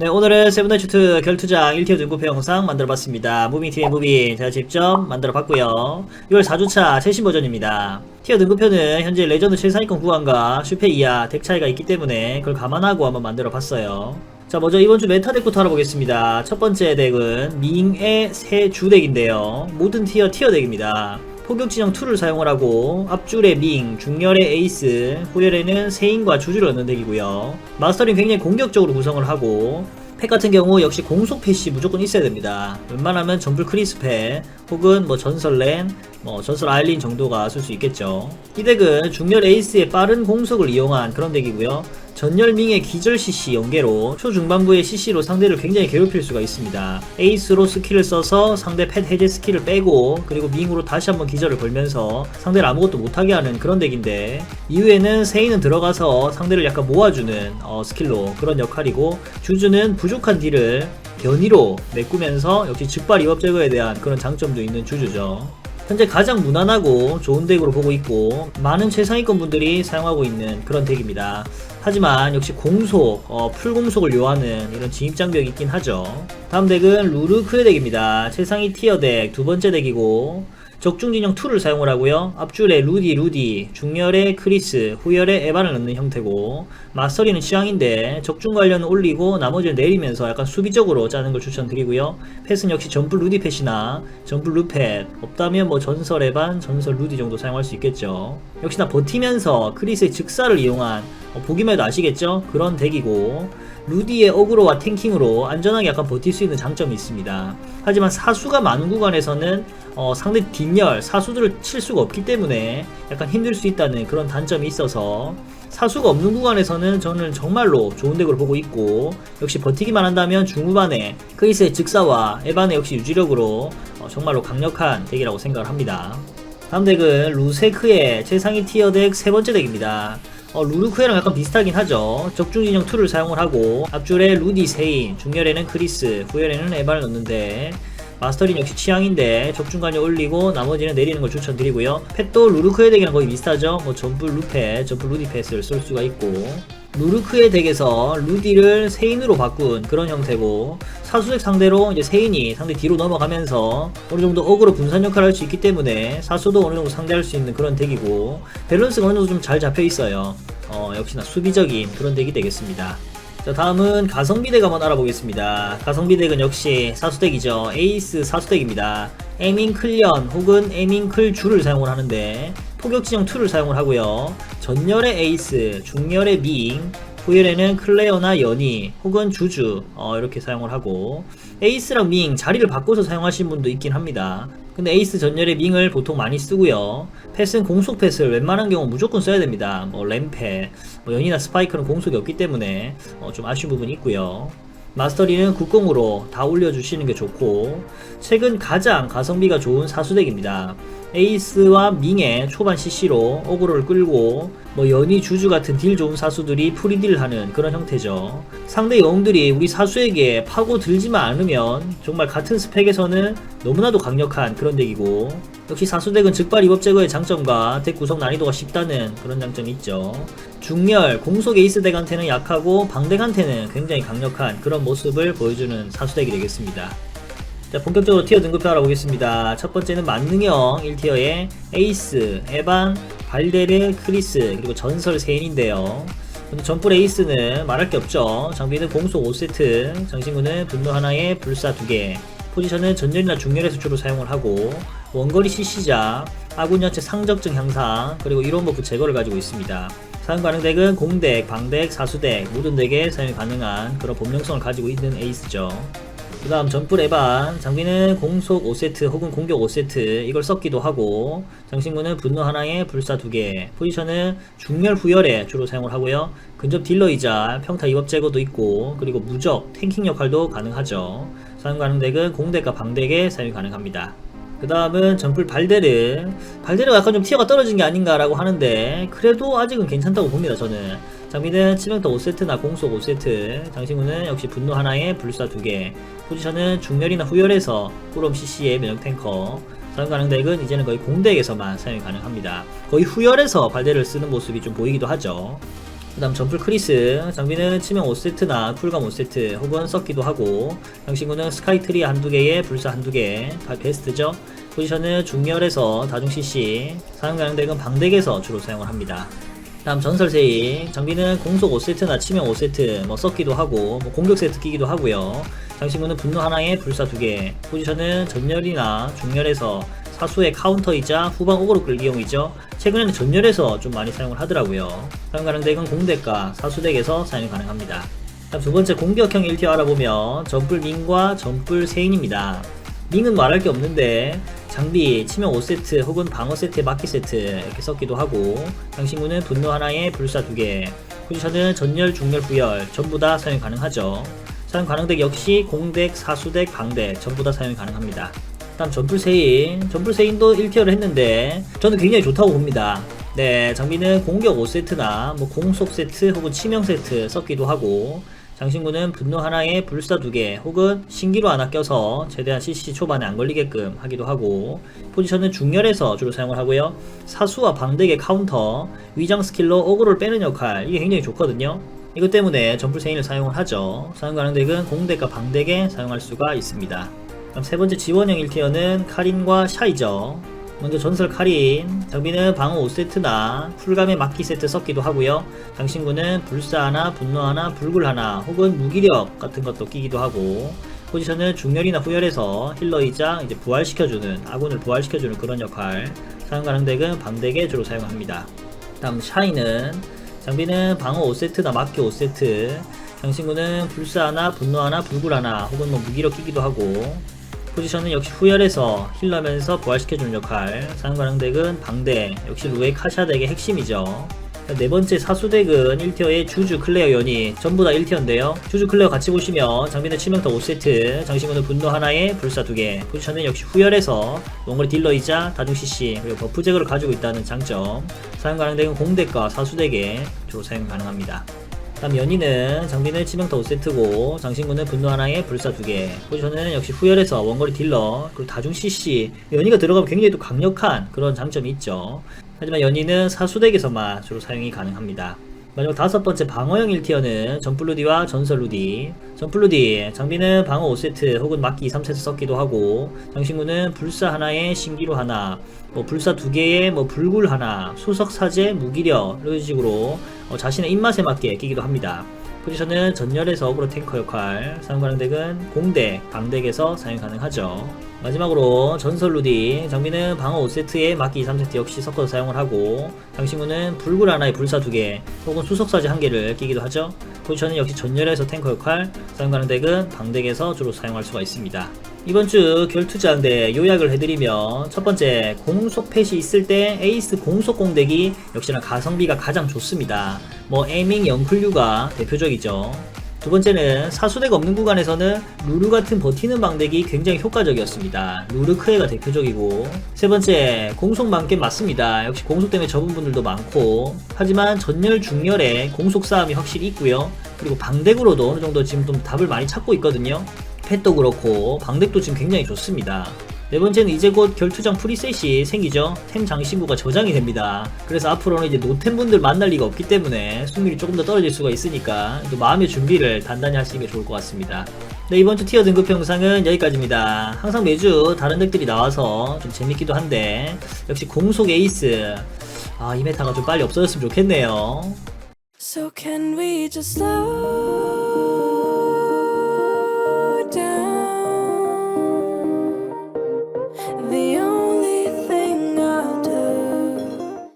네, 오늘은 세븐나이츠 결투장 1티어 등급표 영상 만들어봤습니다. 무빙팀의 무빙 제가 직접 만들어봤고요. 6월 4주차 최신 버전입니다. 티어 등급표는 현재 레전드 최상위권 구간과 슈페 이하 덱 차이가 있기 때문에 그걸 감안하고 한번 만들어봤어요. 자, 먼저 이번 주 메타 덱부터 알아보겠습니다. 첫 번째 덱은 밍의 새 주 덱인데요. 모든 티어 티어 덱입니다. 포격 진영 2를 사용을 하고 앞줄에 밍, 중열에 에이스, 후열에는 세인과 주주를 얻는 덱이고요. 마스터링 굉장히 공격적으로 구성을 하고 팩 같은 경우 역시 공속 펫이 무조건 있어야 됩니다. 웬만하면 전불 크리스 펫 혹은 뭐 전설 렌, 뭐 전설 아일린 정도가 쓸 수 있겠죠. 이 덱은 중열 에이스의 빠른 공속을 이용한 그런 덱이고요. 전열밍의 기절 CC 연계로 초중반부의 CC로 상대를 굉장히 괴롭힐 수가 있습니다. 에이스로 스킬을 써서 상대 펫 해제 스킬을 빼고 그리고 밍으로 다시 한번 기절을 걸면서 상대를 아무것도 못하게 하는 그런 덱인데 이후에는 세이는 들어가서 상대를 약간 모아주는 어, 스킬로 그런 역할이고 주주는 부족한 딜을 변이로 메꾸면서 역시 즉발 이업 제거에 대한 그런 장점도 있는 주주죠. 현재 가장 무난하고 좋은 덱으로 보고 있고 많은 최상위권 분들이 사용하고 있는 그런 덱입니다. 하지만 역시 공속, 어, 풀공속을 요하는 이런 진입장벽이 있긴 하죠. 다음 덱은 루르크의 덱입니다. 최상위 티어 덱 두 번째 덱이고 적중진영 2를 사용을 하고요. 앞줄에 루디, 루디, 중열에 크리스, 후열에 에반을 넣는 형태고 마스터리는 취향인데 적중 관련은 올리고 나머지는 내리면서 약간 수비적으로 짜는 걸 추천드리고요. 펫은 역시 전풀 루디 펫이나 전풀 루펫 없다면 뭐 전설 에반, 전설 루디 정도 사용할 수 있겠죠. 역시나 버티면서 크리스의 즉사를 이용한 어, 보기만 해도 아시겠죠? 그런 덱이고 루디의 어그로와 탱킹으로 안전하게 약간 버틸 수 있는 장점이 있습니다. 하지만 사수가 많은 구간에서는 어, 상대 뒷 열, 사수들을 칠 수가 없기 때문에 약간 힘들 수 있다는 그런 단점이 있어서 사수가 없는 구간에서는 저는 정말로 좋은 덱으로 보고 있고 역시 버티기만 한다면 중후반에 크리스의 즉사와 에반의 역시 유지력으로 어, 정말로 강력한 덱이라고 생각을 합니다. 다음 덱은 루세크의 최상위 티어 덱 세 번째 덱입니다. 어, 루르크에랑 약간 비슷하긴 하죠. 적중진영 2를 사용을 하고 앞줄에 루디 세인, 중열에는 크리스, 후열에는 에반을 넣는데 마스터린 역시 취향인데 적중간에 올리고 나머지는 내리는 걸 추천드리고요. 펫도 루르크의 덱이랑 거의 비슷하죠. 뭐 전부 루펫, 전부 루디펫을 쓸 수가 있고 루르크의 덱에서 루디를 세인으로 바꾼 그런 형태고 사수덱 상대로 이제 세인이 상대 뒤로 넘어가면서 어느 정도 어그로 분산 역할을 할 수 있기 때문에 사수도 어느 정도 상대할 수 있는 그런 덱이고 밸런스가 어느 정도 좀 잘 잡혀 있어요. 어, 역시나 수비적인 그런 덱이 되겠습니다. 자 다음은 가성비 덱 한번 알아보겠습니다. 가성비 덱은 역시 사수덱이죠. 에이스 사수덱입니다. 에밍 클리언 혹은 에밍 클주를 사용을 하는데 포격 진영 2를 사용을 하고요. 전열의 에이스, 중열의 밍, 후열에는 클레어나 연이 혹은 주주 어, 이렇게 사용을 하고 에이스랑 밍 자리를 바꿔서 사용하시는 분도 있긴 합니다. 근데 에이스 전열의 밍을 보통 많이 쓰고요. 펫은 공속 펫을 웬만한 경우 무조건 써야 됩니다. 뭐 램펫, 뭐 연이나 스파이크는 공속이 없기 때문에 어, 좀 아쉬운 부분이 있고요. 마스터리는 국공으로 다 올려주시는 게 좋고 최근 가장 가성비가 좋은 사수덱입니다. 에이스와 밍의 초반 CC로 어그로를 끌고 뭐 연이 주주 같은 딜 좋은 사수들이 프리딜을 하는 그런 형태죠. 상대 영웅들이 우리 사수에게 파고 들지만 않으면 정말 같은 스펙에서는 너무나도 강력한 그런 덱이고 역시 사수덱은 즉발 이법 제거의 장점과 덱 구성 난이도가 쉽다는 그런 장점이 있죠. 중열, 공속 에이스 덱한테는 약하고 방덱한테는 굉장히 강력한 그런 모습을 보여주는 사수덱이 되겠습니다. 자, 본격적으로 티어 등급표 알아보겠습니다. 첫 번째는 만능형 1티어의 에이스, 에반, 발데르, 크리스, 그리고 전설 세인인데요. 전풀 에이스는 말할 게 없죠. 장비는 공속 5세트, 장신구는 분노 하나에 불사 2개, 포지션은 전열이나 중열에서 주로 사용을 하고, 원거리 CC자, 아군 전체 상적증 향상, 그리고 이론 버프 제거를 가지고 있습니다. 사용 가능 덱은 공덱, 방덱, 사수덱, 모든 덱에 사용이 가능한 그런 범용성을 가지고 있는 에이스죠. 그 다음 전풀 에반. 장비는 공속 5세트 혹은 공격 5세트 이걸 썼기도 하고 장신구는 분노 하나에 불사 2개. 포지션은 중멸 후열에 주로 사용을 하고요. 근접 딜러이자 평타 이법 제거도 있고 그리고 무적 탱킹 역할도 가능하죠. 사용 가능 덱은 공덱과 방덱에 사용이 가능합니다. 그 다음은 전풀 발데르. 발데르가 약간 좀 티어가 떨어진 게 아닌가 라고 하는데 그래도 아직은 괜찮다고 봅니다 저는 장비는 치명타 5세트나 공속 5세트. 장신구는 역시 분노 하나에 불사 2개. 포지션은 중멸이나 후열에서 꾸럼 CC의 면역 탱커. 사용 가능 덱은 이제는 거의 공덱에서만 사용이 가능합니다. 거의 후열에서 발대를 쓰는 모습이 좀 보이기도 하죠. 그 다음 점플 크리스. 장비는 치명 5세트나 쿨감 5세트 혹은 섞기도 하고 장신구는 스카이트리 한두 개에 불사 한두 개. 다 베스트죠? 포지션은 중열에서 다중 CC 사용 가능 덱은 방덱에서 주로 사용을 합니다 다음 전설세이. 장비는 공속 5세트나 치명 5세트 뭐 섞기도 하고 뭐 공격 세트 끼기도 하고요. 장신구는 분노 하나에 불사 두개. 포지션은 전열이나 중열에서 사수의 카운터이자 후방 오그로 끌기용이죠. 최근에는 전열에서 좀 많이 사용을 하더라고요. 사용 가능 덱은 공덱과 사수덱에서 사용이 가능합니다. 다음 두 번째 공격형 1티어 알아보면 전뿔 민과 전뿔 세인입니다. 밍은 말할 게 없는데 장비 치명 5세트 혹은 방어 세트에 마키 세트 이렇게 썼기도 하고 장신구는 분노 하나에 불사 2개 포지션은 전열, 중열, 후열 전부 다 사용 가능하죠. 사용 가능 덱 역시 공덱, 사수덱, 방덱 전부 다 사용이 가능합니다. 다음 전풀세인 전풀세인도 1티어를 했는데 저는 굉장히 좋다고 봅니다. 네 장비는 공격 5세트나 뭐 공속 세트 혹은 치명 세트 썼기도 하고 장신구는 분노 하나에 불사 두 개 혹은 신기로 하나 껴서 최대한 CC 초반에 안 걸리게끔 하기도 하고 포지션은 중열에서 주로 사용을 하고요. 사수와 방덱의 카운터 위장 스킬로 어그로를 빼는 역할 이게 굉장히 좋거든요. 이것 때문에 전풀세인을 사용을 하죠. 사용 가능 덱은 공덱과 방덱에 사용할 수가 있습니다. 그럼 세 번째 지원형 1티어는 카린과 샤이죠 먼저 전설 카린. 장비는 방어 5세트나 풀감의 막기 세트 썼기도 하고요. 장신구는 불사 하나 분노 하나 불굴 하나 혹은 무기력 같은 것도 끼기도 하고 포지션은 중열이나 후열에서 힐러이자 이제 부활시켜주는 아군을 부활시켜주는 그런 역할. 사용 가능 덱은 방덱에 주로 사용합니다. 다음 샤이는 장비는 방어 5세트나 막기 5세트. 장신구는 불사 하나 분노 하나 불굴 하나 혹은 뭐 무기력 끼기도 하고 포지션은 역시 후열에서 힐러면서 부활시켜주는 역할. 사용 가능 덱은 방대 역시 루의 카샤 덱의 핵심이죠. 네 번째 사수 덱은 1티어의 주주 클레어 연이 전부 다 1티어인데요. 주주 클레어 같이 보시면 장비는 치명타 5세트 장신구는 분노 하나에 불사 2개. 포지션은 역시 후열에서 원거리 딜러이자 다중 CC 그리고 버프 제거를 가지고 있다는 장점. 사용 가능 덱은 공덱과 사수 덱에 주로 사용 가능합니다 다음 연이는 장비는 치명타 5세트고 장신구는 분노 하나에 불사 2개. 포지션은 역시 후열에서 원거리 딜러 그리고 다중 CC 연이가 들어가면 굉장히 또 강력한 그런 장점이 있죠. 하지만 연이는 사수덱에서만 주로 사용이 가능합니다. 마지막 다섯 번째 방어형 1티어는 전플루디와 전설루디. 전플루디 장비는 방어 5세트 혹은 막기 2, 3세트 썼기도 하고 장신구는 불사 하나에 신기루 하나 뭐 불사 두 개에 뭐 불굴 하나 수석 사제 무기력 이런 식으로 어, 자신의 입맛에 맞게 끼기도 합니다. 포지션은 전열에서 어그로 탱커 역할 사용 가능 덱은 공덱, 방덱에서 사용 가능하죠. 마지막으로 전설 루디. 장비는 방어 5세트에 막기 2, 3세트 역시 섞어서 사용을 하고 장신구는 불굴 하나에 불사 2개 혹은 수석사제 1개를 끼기도 하죠. 포지션은 역시 전열에서 탱커 역할 사용 가능 덱은 방덱에서 주로 사용할 수가 있습니다 이번 주 결투자인데 요약을 해드리면 첫 번째 공속 펫이 있을 때 에이스 공속 공덱이 역시나 가성비가 가장 좋습니다 뭐 에밍 영클류가 대표적이죠 두 번째는 사수덱 없는 구간에서는 루루 같은 버티는 방덱이 굉장히 효과적이었습니다. 루르크에가 대표적이고 세 번째 공속 만겜 맞습니다. 역시 공속 때문에 접은 분들도 많고 하지만 전열 중열에 공속 싸움이 확실히 있고요. 그리고 방덱으로도 어느 정도 지금 좀 답을 많이 찾고 있거든요. 펫도 그렇고 방덱도 지금 굉장히 좋습니다. 네 번째는 이제 곧 결투장 프리셋이 생기죠. 템 장신구가 저장이 됩니다. 그래서 앞으로는 이제 노템 분들 만날 리가 없기 때문에 승률이 조금 더 떨어질 수가 있으니까 또 마음의 준비를 단단히 하시는 게 좋을 것 같습니다. 네, 이번 주 티어 등급 영상은 여기까지입니다. 항상 매주 다른 덱들이 나와서 좀 재밌기도 한데 역시 공속 에이스 아, 이 메타가 좀 빨리 없어졌으면 좋겠네요. So